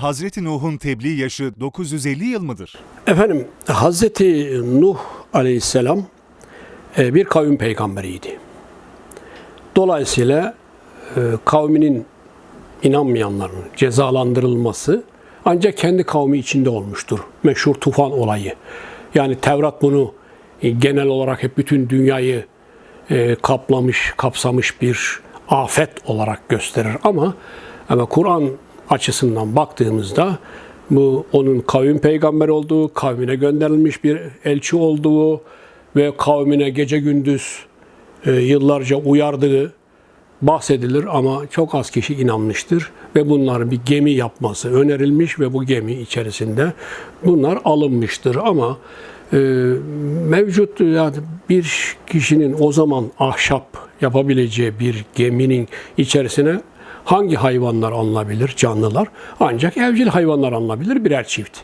Hazreti Nuh'un tebliğ yaşı 950 yıl mıdır? Efendim Hazreti Nuh Aleyhisselam e, bir kavim peygamberiydi. Dolayısıyla e, kavminin inanmayanların cezalandırılması ancak kendi kavmi içinde olmuştur. Meşhur tufan olayı. Yani Tevrat bunu e, genel olarak hep bütün dünyayı kaplamış, kapsamış bir afet olarak gösterir ama ama Kur'an açısından baktığımızda bu onun kavim peygamber olduğu, kavmine gönderilmiş bir elçi olduğu ve kavmine gece gündüz e, yıllarca uyardığı bahsedilir ama çok az kişi inanmıştır ve bunların bir gemi yapması önerilmiş ve bu gemi içerisinde bunlar alınmıştır. Ama e, mevcut yani bir kişinin o zaman ahşap yapabileceği bir geminin içerisine hangi hayvanlar alınabilir, canlılar? Ancak evcil hayvanlar alınabilir birer çift.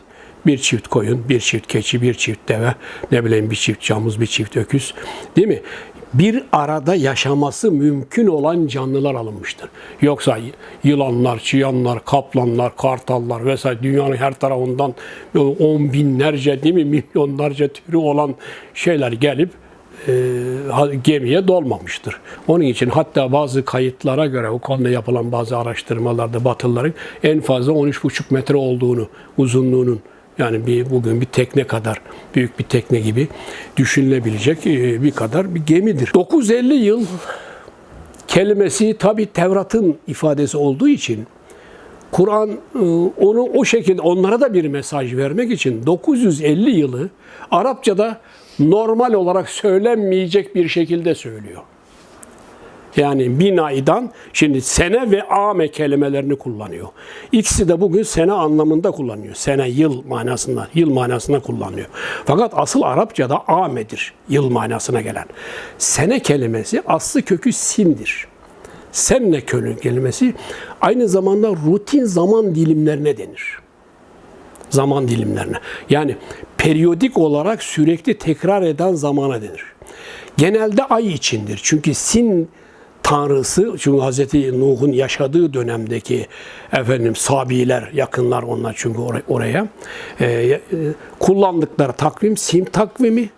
Bir çift koyun, bir çift keçi, bir çift deve, ne bileyim bir çift camuz, bir çift öküz. Değil mi? Bir arada yaşaması mümkün olan canlılar alınmıştır. Yoksa yılanlar, çıyanlar, kaplanlar, kartallar vesaire dünyanın her tarafından on binlerce değil mi milyonlarca türü olan şeyler gelip gemiye dolmamıştır. Onun için hatta bazı kayıtlara göre o konuda yapılan bazı araştırmalarda Batılıların en fazla 13,5 metre olduğunu uzunluğunun yani bir bugün bir tekne kadar büyük bir tekne gibi düşünülebilecek e, bir kadar bir gemidir. 950 yıl kelimesi tabi Tevrat'ın ifadesi olduğu için Kur'an e, onu o şekilde onlara da bir mesaj vermek için 950 yılı Arapçada normal olarak söylenmeyecek bir şekilde söylüyor. Yani binaydan şimdi sene ve ame kelimelerini kullanıyor. İkisi de bugün sene anlamında kullanıyor. Sene yıl manasında, yıl manasında kullanıyor. Fakat asıl Arapçada amedir, yıl manasına gelen. Sene kelimesi aslı kökü sindir. Senne kölü kelimesi aynı zamanda rutin zaman dilimlerine denir. Zaman dilimlerine. Yani periyodik olarak sürekli tekrar eden zamana denir. Genelde ay içindir. Çünkü sin tanrısı çünkü Hz. Nuh'un yaşadığı dönemdeki efendim sabiler yakınlar onlar çünkü or- oraya e, e, kullandıkları takvim sin takvimi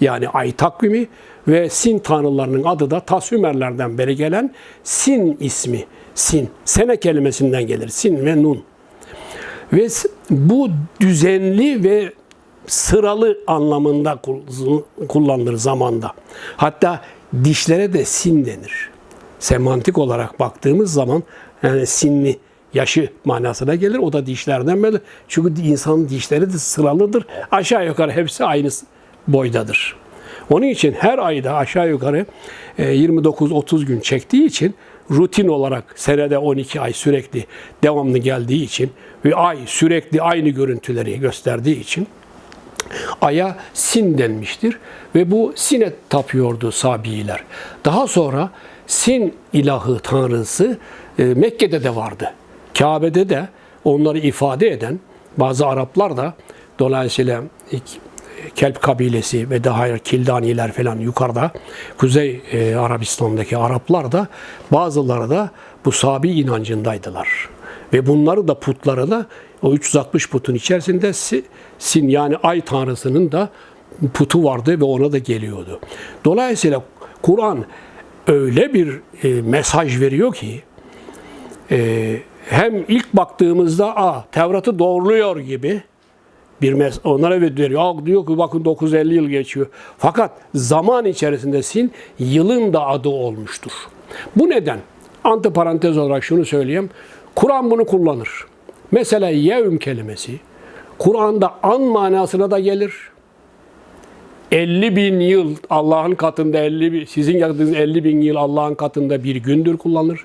yani ay takvimi ve sin tanrılarının adı da ta Sümerlerden beri gelen sin ismi sin sene kelimesinden gelir sin ve nun ve bu düzenli ve sıralı anlamında kullanılır zamanda. Hatta dişlere de sin denir. Semantik olarak baktığımız zaman yani sinli yaşı manasına gelir. O da dişlerden beri. Çünkü insanın dişleri de sıralıdır. Aşağı yukarı hepsi aynı boydadır. Onun için her ayda aşağı yukarı 29-30 gün çektiği için rutin olarak senede 12 ay sürekli devamlı geldiği için ve ay sürekli aynı görüntüleri gösterdiği için aya sin denmiştir ve bu sine tapıyordu Sabiiler. Daha sonra sin ilahı tanrısı e, Mekke'de de vardı. Kabe'de de onları ifade eden bazı Araplar da dolayısıyla Kelp kabilesi ve daha Kildaniler falan yukarıda Kuzey e, Arabistan'daki Araplar da bazıları da bu Sabi inancındaydılar. Ve bunları da putları da o 360 putun içerisinde Sin yani ay tanrısının da putu vardı ve ona da geliyordu. Dolayısıyla Kur'an öyle bir e, mesaj veriyor ki e, hem ilk baktığımızda a Tevrat'ı doğruluyor gibi bir mes onlara veriyor. Diyor ki bakın 950 yıl geçiyor. Fakat zaman içerisinde sin yılın da adı olmuştur. Bu neden? Antiparantez olarak şunu söyleyeyim. Kur'an bunu kullanır. Mesela yevm kelimesi Kur'an'da an manasına da gelir. 50 bin yıl Allah'ın katında 50 bin, sizin yaptığınız 50 bin yıl Allah'ın katında bir gündür kullanır.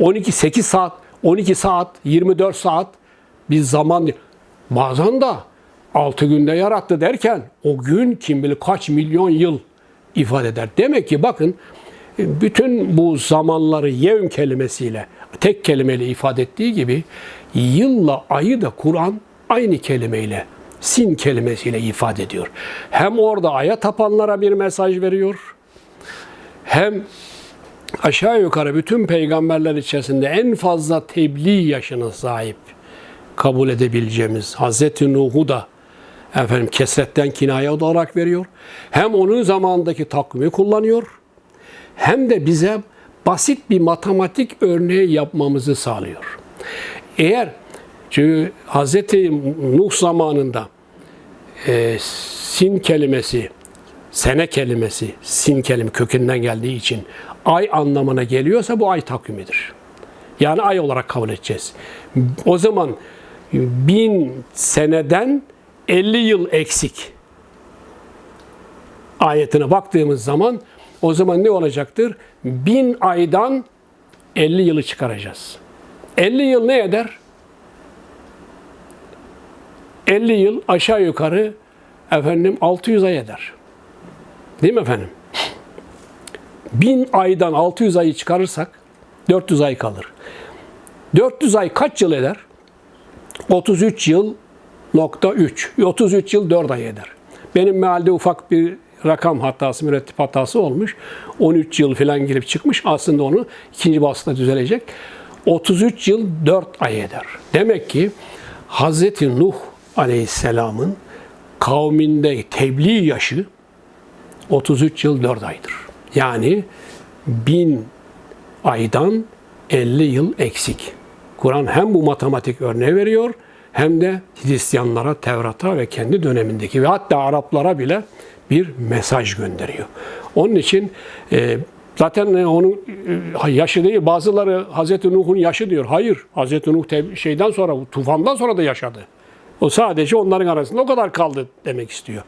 12, 8 saat, 12 saat, 24 saat bir zaman. Bazen de 6 günde yarattı derken o gün kim bilir kaç milyon yıl ifade eder. Demek ki bakın bütün bu zamanları yevm kelimesiyle tek kelimeyle ifade ettiği gibi yılla ayı da Kur'an aynı kelimeyle sin kelimesiyle ifade ediyor. Hem orada aya tapanlara bir mesaj veriyor. Hem aşağı yukarı bütün peygamberler içerisinde en fazla tebliğ yaşına sahip kabul edebileceğimiz Hazreti Nuh'u da efendim kesretten kinaye olarak veriyor. Hem onun zamandaki takvimi kullanıyor hem de bize basit bir matematik örneği yapmamızı sağlıyor. Eğer çünkü Hz. Nuh zamanında e, sin kelimesi, sene kelimesi, sin kelime kökünden geldiği için ay anlamına geliyorsa bu ay takvimidir. Yani ay olarak kabul edeceğiz. O zaman bin seneden 50 yıl eksik ayetine baktığımız zaman o zaman ne olacaktır? Bin aydan 50 yılı çıkaracağız. 50 yıl ne eder? 50 yıl aşağı yukarı efendim 600 ay eder. Değil mi efendim? 1000 aydan 600 ayı çıkarırsak 400 ay kalır. 400 ay kaç yıl eder? 33 yıl nokta 3. 33 yıl 4 ay eder. Benim mealde ufak bir rakam hatası, mürettip hatası olmuş. 13 yıl falan girip çıkmış. Aslında onu ikinci basında düzelecek. 33 yıl 4 ay eder. Demek ki Hz. Nuh Aleyhisselam'ın kavminde tebliğ yaşı 33 yıl 4 aydır. Yani bin aydan 50 yıl eksik. Kur'an hem bu matematik örneği veriyor hem de Hristiyanlara, Tevrat'a ve kendi dönemindeki ve hatta Araplara bile bir mesaj gönderiyor. Onun için e, zaten onun e, yaşı değil bazıları Hazreti Nuh'un yaşı diyor. Hayır Hazreti Nuh şeyden sonra tufandan sonra da yaşadı. O sadece onların arasında o kadar kaldı demek istiyor.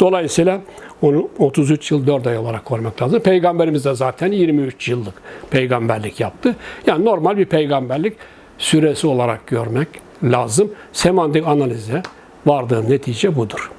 Dolayısıyla onu 33 yıl 4 ay olarak koymak lazım. Peygamberimiz de zaten 23 yıllık peygamberlik yaptı. Yani normal bir peygamberlik süresi olarak görmek lazım. Semantik analize vardığım netice budur.